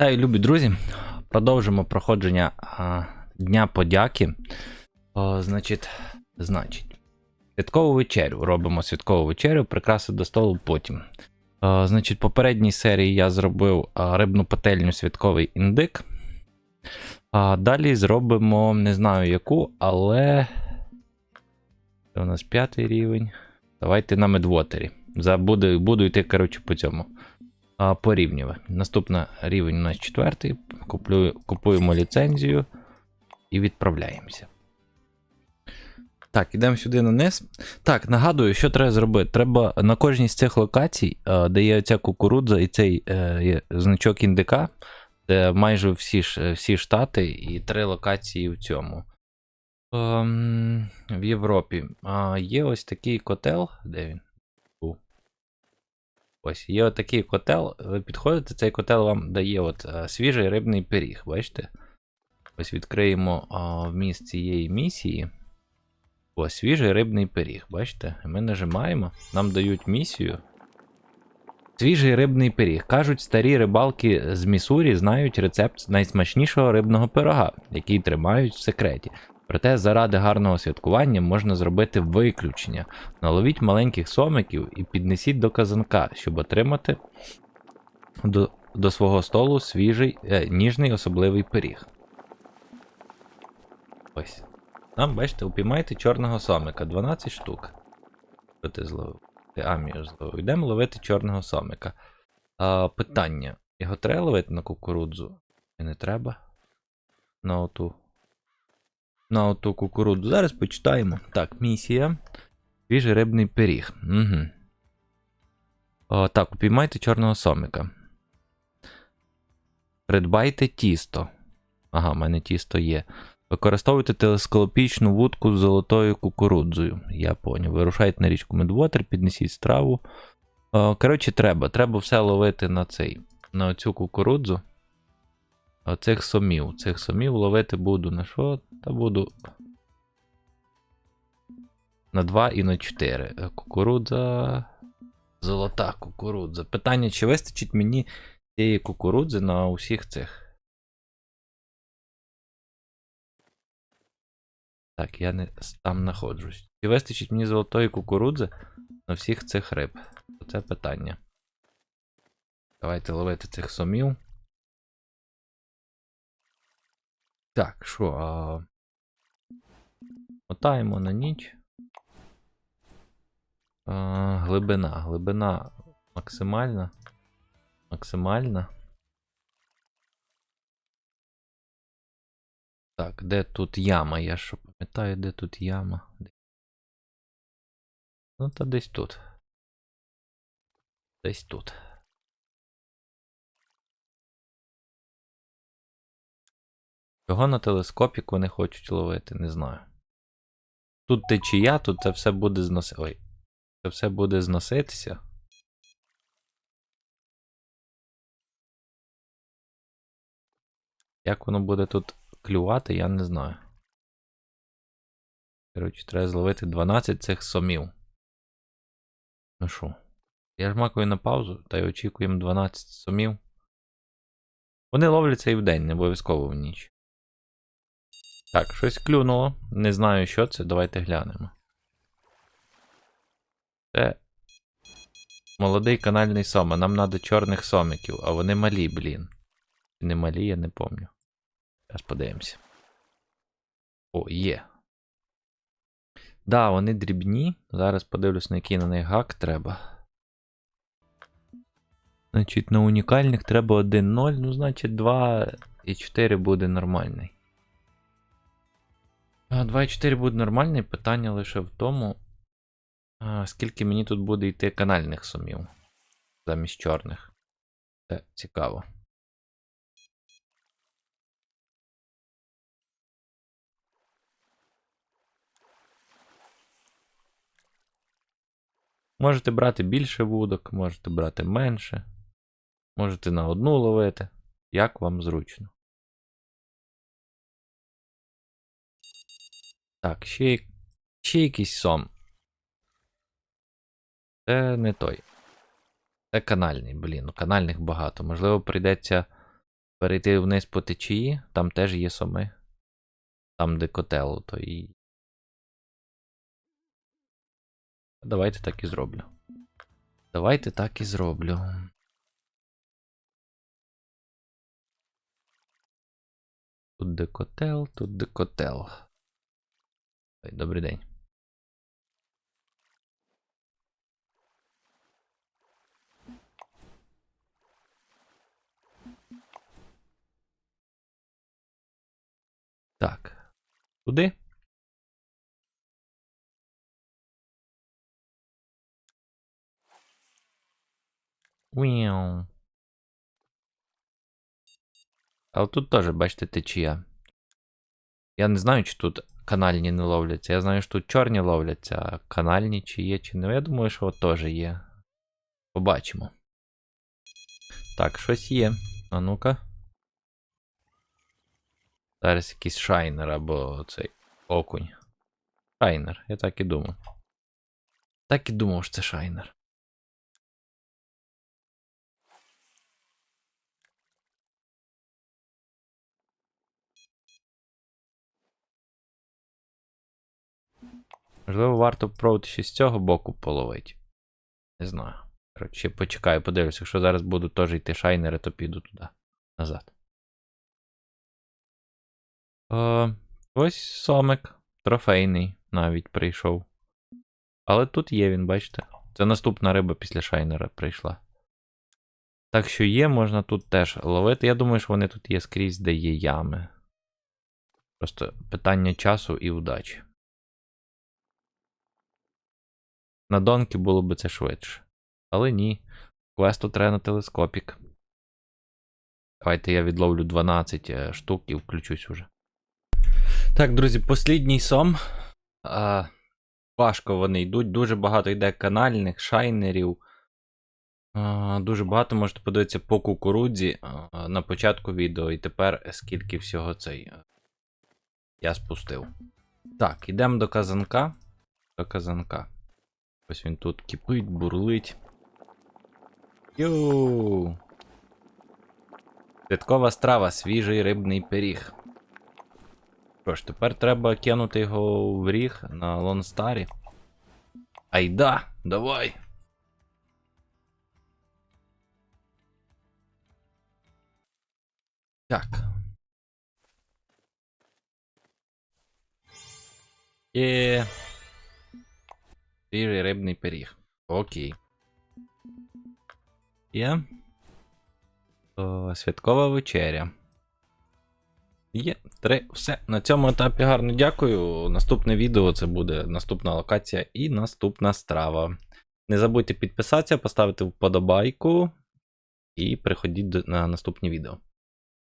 Та й любі друзі, продовжимо проходження а, Дня подяки. О, значить, значить, святкову вечерю. Робимо святкову вечерю, прикраси до столу потім. О, значить, в попередній серії я зробив а, рибну пательню святковий індик. А далі зробимо не знаю яку, але. Це у нас п'ятий рівень. Давайте на медвотері. Буду, буду йти, коротше, по цьому. А, порівнювати. Наступний рівень у нас четвертий. Купуємо ліцензію і відправляємося. Так, ідемо сюди на низ. Так, нагадую, що треба зробити. Треба на кожній з цих локацій, де є ця кукурудза і цей е, значок індика, де майже всі, всі штати і три локації в цьому. Ем, в Європі. Є ось такий котел. Де він? Ось, є отакий котел. Ви підходите, цей котел вам дає от, е, свіжий рибний пиріг, бачите? Ось відкриємо вміст цієї місії. Ось, свіжий рибний пиріг, бачите? Ми нажимаємо, нам дають місію. Свіжий рибний пиріг. Кажуть, старі рибалки з Місурі знають рецепт найсмачнішого рибного пирога, який тримають в секреті. Проте заради гарного святкування можна зробити виключення. Наловіть маленьких сомиків і піднесіть до казанка, щоб отримати до, до свого столу свіжий, е, ніжний особливий пиріг. Ось. Там, бачите, упіймайте чорного сомика 12 штук. Що ти зловив? Ти амію зловив. Йдемо ловити чорного сомика. А, питання. Його треба ловити на кукурудзу? Чи не треба? На оту. На оту кукурудзу. Зараз почитаємо. Так, місія. Свіжий рибний пиріг. Угу. О, так, упіймайте чорного сомика. Придбайте тісто. Ага, в мене тісто є. Використовуйте телескопічну вудку з золотою кукурудзою. Я поняв. Вирушайте на річку Медвотер, піднесіть страву. Коротше, треба. Треба все ловити на цей. На оцю кукурудзу. Оцих сомів. Цих сомів ловити буду на що? Та буду. На 2 і на 4. Е, Кукурудза. Золота кукурудза. Питання, чи вистачить мені цієї кукурудзи на усіх цих. Так, я не там знаходжусь. Чи вистачить мені золотої кукурудзи на всіх цих риб? Це питання. Давайте ловити цих сомів. Так, що? А... Мотаємо на ніч. А, глибина. Глибина максимальна. Максимальна. Так, де тут яма? Я що пам'ятаю, де тут яма. Ну, та десь тут. Десь тут. Чого на телескопік вони хочуть ловити, не знаю. Тут течія, тут це все буде зноси. Ой. Це все буде зноситися. Як воно буде тут клювати, я не знаю. Коротше, треба зловити 12 цих сомів. Ну що? Я жмакаю на паузу та й очікуємо 12 сомів. Вони ловляться і вдень, не обов'язково в ніч. Так, щось клюнуло. Не знаю, що це. Давайте глянемо. Це молодий канальний сом, а нам треба чорних сомиків, а вони малі, блін. Не малі, я не пам'ятаю. Зараз подивимося. О, є. Да, вони дрібні. Зараз подивлюсь, на який на них гак треба. Значить, на унікальних треба 1-0, ну, значить, 2 і 4 буде нормальний. А, 2 і 4 буде нормальний. Питання лише в тому, скільки мені тут буде йти канальних сумів замість чорних. Це цікаво. Можете брати більше вудок, можете брати менше. Можете на одну ловити. Як вам зручно. Так, ще, ще якийсь сом. Це не той. Це канальний, блін. Ну, канальних багато. Можливо, прийдеться перейти вниз по течії, там теж є соми. Там, де котел, то і. Давайте так і зроблю. Давайте так і зроблю. Тут де котел, тут де котел. Добрий день. Так. Туди? Уяу. Але тут теж, бачите, течія. Я не знаю, чи тут канальні не ловляться. Я знаю, що тут чорні ловляться, а канальні чи є, чи не. Я думаю, що от теж є. Побачимо. Так, щось є. А ну-ка. Зараз якийсь шайнер або цей окунь. Шайнер, я так і думав. Так і думав, що це шайнер. Можливо, варто попробувати ще з цього боку половити. Не знаю. Коротше, почекаю, подивлюся. Якщо зараз будуть теж йти шайнери, то піду туди. Назад. Е, ось сомик. Трофейний навіть прийшов. Але тут є він, бачите. Це наступна риба після шайнера прийшла. Так що є, можна тут теж ловити. Я думаю, що вони тут є скрізь, де є ями. Просто питання часу і удачі. На донки було би це швидше. Але ні. Квесту треба на телескопік. Давайте я відловлю 12 е, штук і включусь уже. Так, друзі, послідній сом. А, важко вони йдуть. Дуже багато йде канальних, шайнерів. А, дуже багато можете подивитися по кукурудзі а, на початку відео, і тепер скільки всього цей. е, Я спустив. Так, йдемо до казанка. До казанка. Ось він тут кипить, бурлить. Йоу! Святкова страва, свіжий рибний пиріг. Що ж, тепер треба кинути його в ріг на Лонстарі. Айда, давай! Так. Є. Свіжий рибний пиріг. Окей. Є. О, святкова вечеря. Є три. Все. На цьому етапі гарно дякую. Наступне відео це буде наступна локація і наступна страва. Не забудьте підписатися, поставити вподобайку і приходіть на наступні відео.